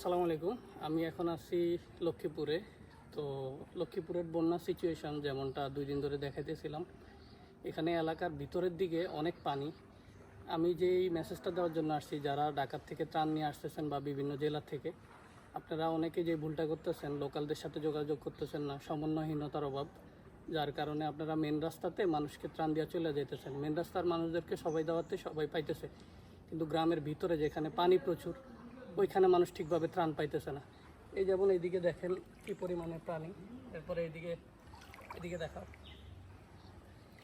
আসসালামু আলাইকুম। আমি এখন আছি লক্ষ্মীপুরে। তো লক্ষ্মীপুরের বন্যা সিচুয়েশন যেমনটা দুই দিন ধরে দেখাইতেছিলাম, এখানে এলাকার ভিতরের দিকে অনেক পানি। আমি যেই মেসেজটা দেওয়ার জন্য আসছি, যারা ঢাকার থেকে ত্রাণ নিয়ে আসতেছেন বা বিভিন্ন জেলা থেকে, আপনারা অনেকে যে ভুলটা করতেছেন, লোকালদের সাথে যোগাযোগ করতেছেন না, সমন্বয়হীনতার অভাব, যার কারণে আপনারা মেন রাস্তাতে মানুষকে ত্রাণ দেওয়া চলে যেতেছেন মেন রাস্তার মানুষদেরকে সবাই দেওয়াতে সবাই পাইতেছে, কিন্তু গ্রামের ভিতরে যেখানে পানি প্রচুর ওইখানে মানুষ ঠিকভাবে ত্রাণ পাইতেছে না। এই যেমন এইদিকে দেখেন কি পরিমাণে প্রাণী। এরপরে এইদিকে এদিকে দেখা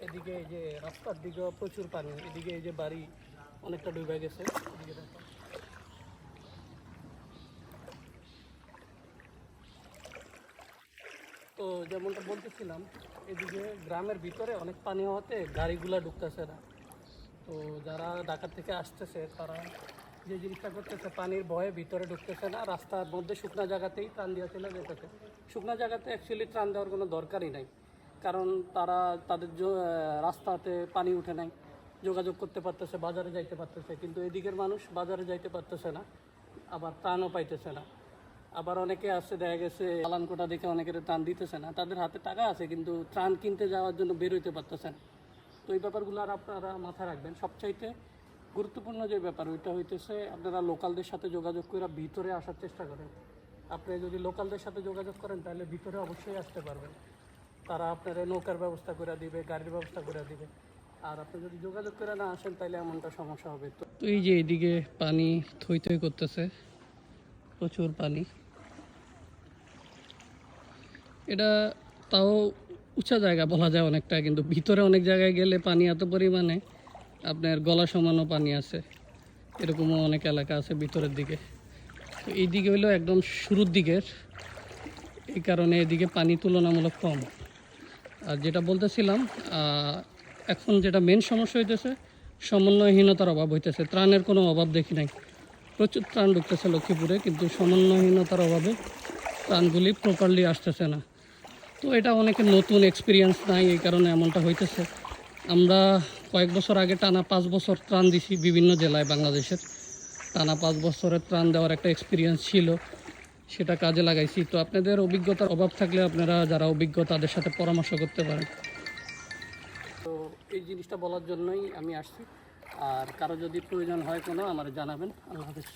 এদিকে এই যে রাস্তার দিকে প্রচুর পানি। এদিকে এই যে বাড়ি অনেকটা ডুবে গেছে। এদিকে দেখো। তো যেমনটা বলতেছিলাম এদিকে গ্রামের ভিতরে অনেক পানি হওয়াতে গাড়িগুলা ঢুকতেছে না। তো যারা ঢাকা থেকে আসতেছে, তারা যে জিনিসটা করতেছে পানির ভয়ে ভিতরে ঢুকতেছে না, রাস্তার মধ্যে শুকনো জায়গাতেই ত্রাণ দেওয়া চলে যেতেছে শুকনো জায়গাতে অ্যাকচুয়ালি ত্রাণ দেওয়ার কোনো দরকারই নাই। কারণ তারা তাদের রাস্তাতে পানি উঠে নাই, যোগাযোগ করতে পারতেছে, বাজারে যাইতে পারতেছে। কিন্তু এদিকের মানুষ বাজারে যাইতে পারতেছে না, আবার ত্রাণও পাইতেছে না। আবার অনেকে আছে, দেখা গেছে কোটা দেখে অনেকের ত্রাণ দিতেছে না। তাদের হাতে টাকা আছে, কিন্তু ত্রাণ কিনতে যাওয়ার জন্য বেরোইতে পারতেছে না। তো এই ব্যাপারগুলো আর আপনারা মাথায় রাখবেন। সবচাইতে গুরুত্বপূর্ণ যে ব্যাপার, ওইটা হইতেছে আপনারা লোকালদের সাথে যোগাযোগ করে ভিতরে আসার চেষ্টা করেন। আপনি যদি লোকালদের সাথে যোগাযোগ করেন, তাহলে ভিতরে অবশ্যই আসতে পারবেন। তারা আপনার নৌকার ব্যবস্থা করে দিবে, গাড়ির ব্যবস্থা করে দিবে। আর আপনি যদি যোগাযোগ করে না আসেন, তাহলে এমনটা সমস্যা হবে। তো এই যে এইদিকে পানি থই থই করতেছে, প্রচুর পানি। এটা তাও উঁচা জায়গা বলা যায় অনেকটা, কিন্তু ভিতরে অনেক জায়গায় গেলে পানি এত পরিমাণে। আপনার গলা সমানও পানি আছে। এরকমও অনেক এলাকা আছে ভিতরের দিকে। তো এই দিকে হলো একদম শুরুর দিকের। এই কারণে এদিকে পানি তুলনামূলক কম। আর যেটা বলতেছিলাম এখন যেটা মেন সমস্যা হইতেছে, সমন্বয়হীনতার অভাব হইতেছে। ত্রাণের কোনো অভাব দেখি নাই। প্রচুর ত্রাণ ঢুকতেছে লক্ষ্মীপুরে, কিন্তু সমন্বয়হীনতার অভাবে ত্রাণগুলি প্রপারলি আসতেছে না। তো এটা অনেকে নতুন এক্সপিরিয়েন্স নাই, এই কারণে এমনটা হইতেছে। আমরা কয়েক বছর আগে টানা পাঁচ বছর ত্রাণ দিছি বিভিন্ন জেলায় বাংলাদেশের। টানা পাঁচ বছরের ত্রাণ দেওয়ার একটা এক্সপিরিয়েন্স ছিল, সেটা কাজে লাগাইছি। তো আপনাদের অভিজ্ঞতার অভাব থাকলে আপনারা যারা অভিজ্ঞ, তাদের সাথে পরামর্শ করতে পারেন। তো এই জিনিসটা বলার জন্যই আমি আসছি। আর কারও যদি প্রয়োজন হয় কোনো, আমার জানাবেন। আল্লাহ হাফিজ।